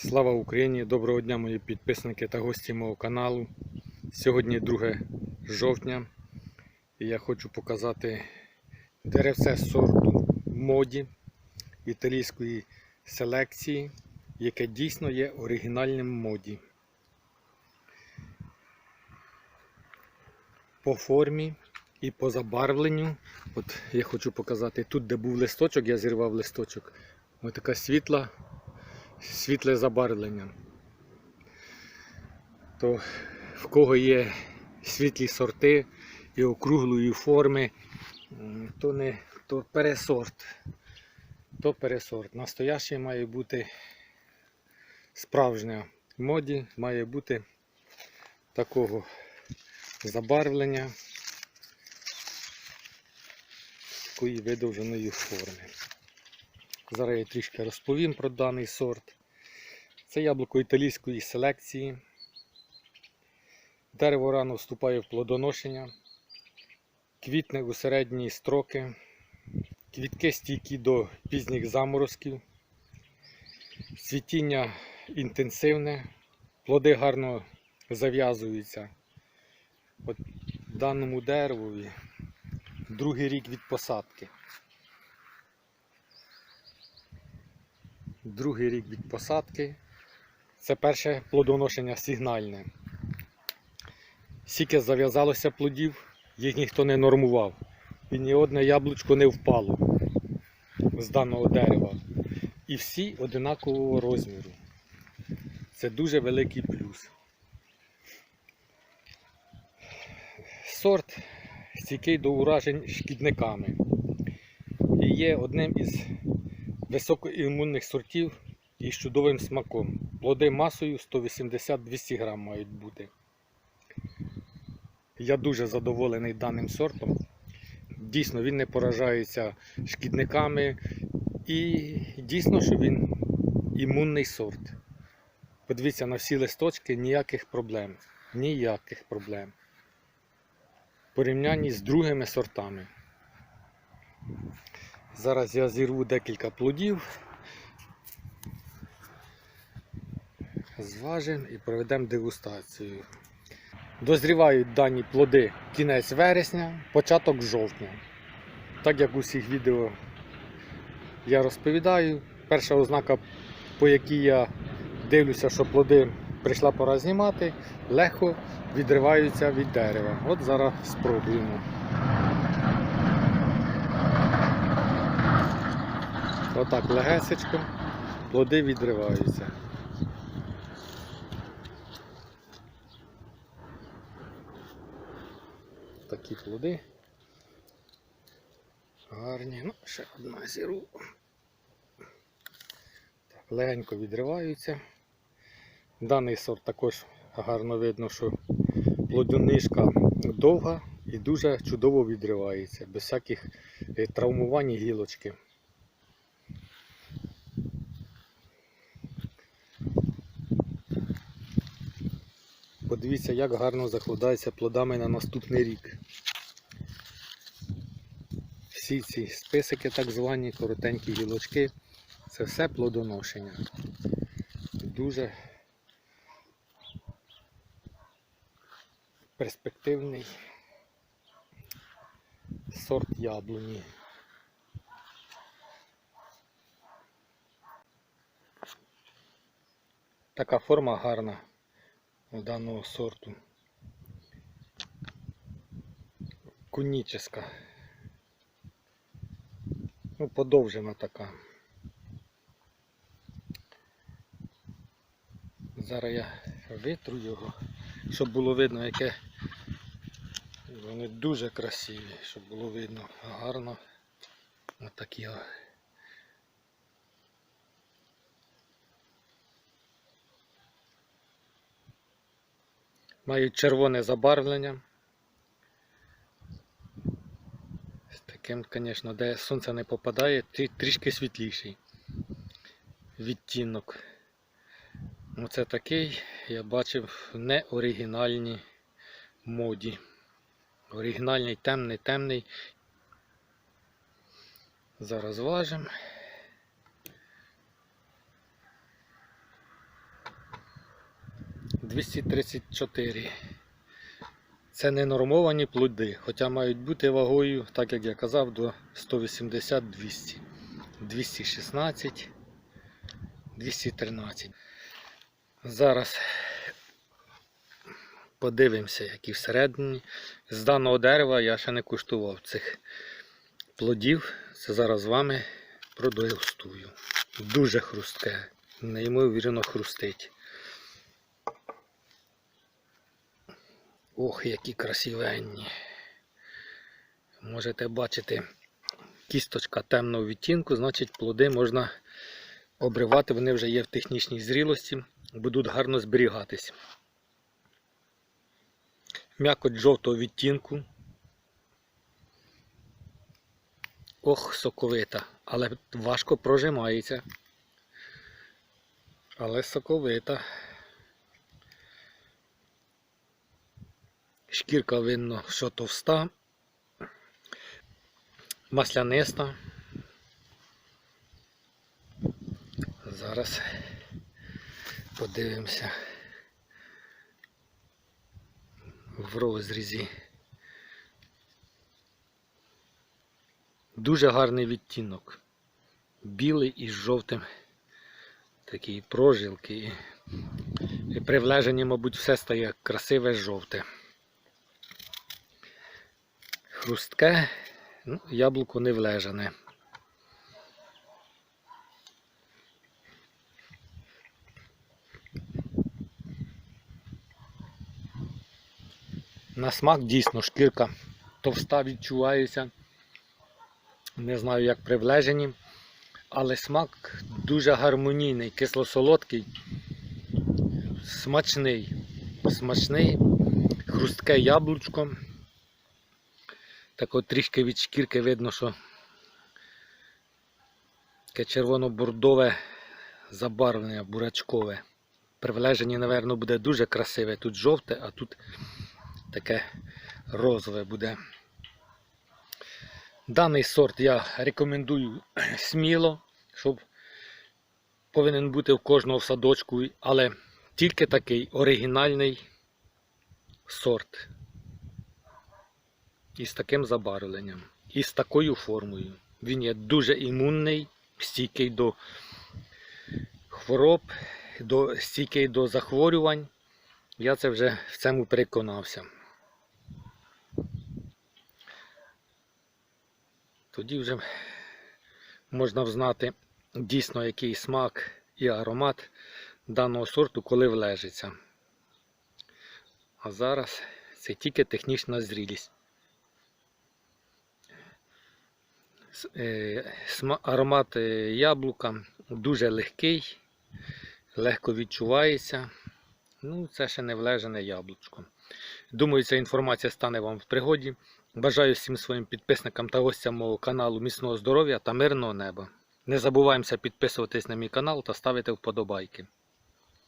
Слава Україні! Доброго дня, мої підписники та гості мого каналу. Сьогодні 2 жовтня і я хочу показати деревце сорту моді італійської селекції, яке дійсно є оригінальним моді. По формі і по забарвленню. От я хочу показати тут, де був листочок, я зірвав листочок. Ось така світла світле забарвлення. То в кого є світлі сорти і округлої форми, то не то пересорт. То пересорт. Настоящий має бути справжня моді, має бути такого забарвлення такої видовженої форми. Зараз я трішки розповім про даний сорт. Це яблуко італійської селекції. Дерево рано вступає в плодоношення, квітне у середні строки, квітки стійкі до пізніх заморозків, цвітіння інтенсивне, плоди гарно зав'язуються. От даному деревові другий рік від посадки. Другий рік від посадки. Це перше плодоношення сигнальне. Скільки зав'язалося плодів, їх ніхто не нормував. І ні одне яблучко не впало з даного дерева. І всі одинакового розміру. Це дуже великий плюс. Сорт стійкий до уражень шкідниками. І є одним із високоімунних сортів із чудовим смаком. Плоди масою 180-200 грам мають бути. Я дуже задоволений даним сортом. Дійсно, він не поражається шкідниками і дійсно, що він імунний сорт. Подивіться на всі листочки, ніяких проблем. Ніяких проблем. В порівнянні з другими сортами. Зараз я зірву декілька плодів, зважимо і проведемо дегустацію. Дозрівають дані плоди кінець вересня, початок жовтня. Так як у всіх відео я розповідаю, перша ознака, по якій я дивлюся, що плоди прийшла пора знімати, легко відриваються від дерева. От зараз спробуємо. Отак легесечко, плоди відриваються. Такі плоди. Гарні. Ну, ще одна зіру. Так, легенько відриваються. Даний сорт також гарно видно, що плодонишка довга і дуже чудово відривається, без всяких травмувань травмувань гілочки. Подивіться, як гарно закладається плодами на наступний рік. Всі ці списики, так звані, коротенькі гілочки, це все плодоношення. Дуже перспективний сорт яблуні. Така форма гарна даного сорту. Куніческа. Ну, подовжена така. Зараз я витру його, щоб було видно, яке вони дуже красиві, щоб було видно гарно. Отакі. о. Мають червоне забарвлення. З таким, звісно, де сонце не попадає, трішки світліший відтінок. Оце такий я бачив в неоригінальній моді. Оригінальний темний, темний. Зараз важимо. 234. Це не нормовані плоди, хоча мають бути вагою, так як я казав, до 180-200. 216, 213. Зараз подивимося, які всередині. З даного дерева я ще не куштував цих плодів. Це зараз з вами продегустую. Дуже хрустке, неймовірно хрустить. Ох, які красивенні. Можете бачити, кісточка темного відтінку, значить плоди можна обривати, вони вже є в технічній зрілості, будуть гарно зберігатись. М'якоть жовтого відтінку. Ох, соковита, але важко прожимається. Але соковита. Шкірка видно, що товста, масляниста. Зараз подивимося в розрізі. Дуже гарний відтінок. Білий із жовтим. Такі прожилки. І при влеженні, мабуть, все стає красиве жовте. Хрустке, ну, яблуко не влежане. На смак дійсно шкірка товста відчувається. Не знаю, як при влеженні, але смак дуже гармонійний, кисло-солодкий, смачний, смачний, хрустке яблучко. Так от трішки від шкірки видно, що таке червоно-бордове забарвлення бурачкове. При влеженні, напевно, буде дуже красиве. Тут жовте, а тут таке розове буде. Даний сорт я рекомендую сміло, щоб повинен бути в кожного садочку, але тільки такий оригінальний сорт. Із таким забарвленням, і з такою формою. Він є дуже імунний, стійкий до хвороб, до, стійкий до захворювань. Я це вже в цьому переконався. Тоді вже можна взнати дійсно який смак і аромат даного сорту, коли влежиться. А зараз це тільки технічна зрілість. Аромат е, яблука дуже легкий, легко відчувається. Ну, це ще не влежене яблучко. Думаю, ця інформація стане вам в пригоді. Бажаю всім своїм підписникам та гостям мого каналу міцного здоров'я та мирного неба. Не забуваємося підписуватись на мій канал та ставити вподобайки.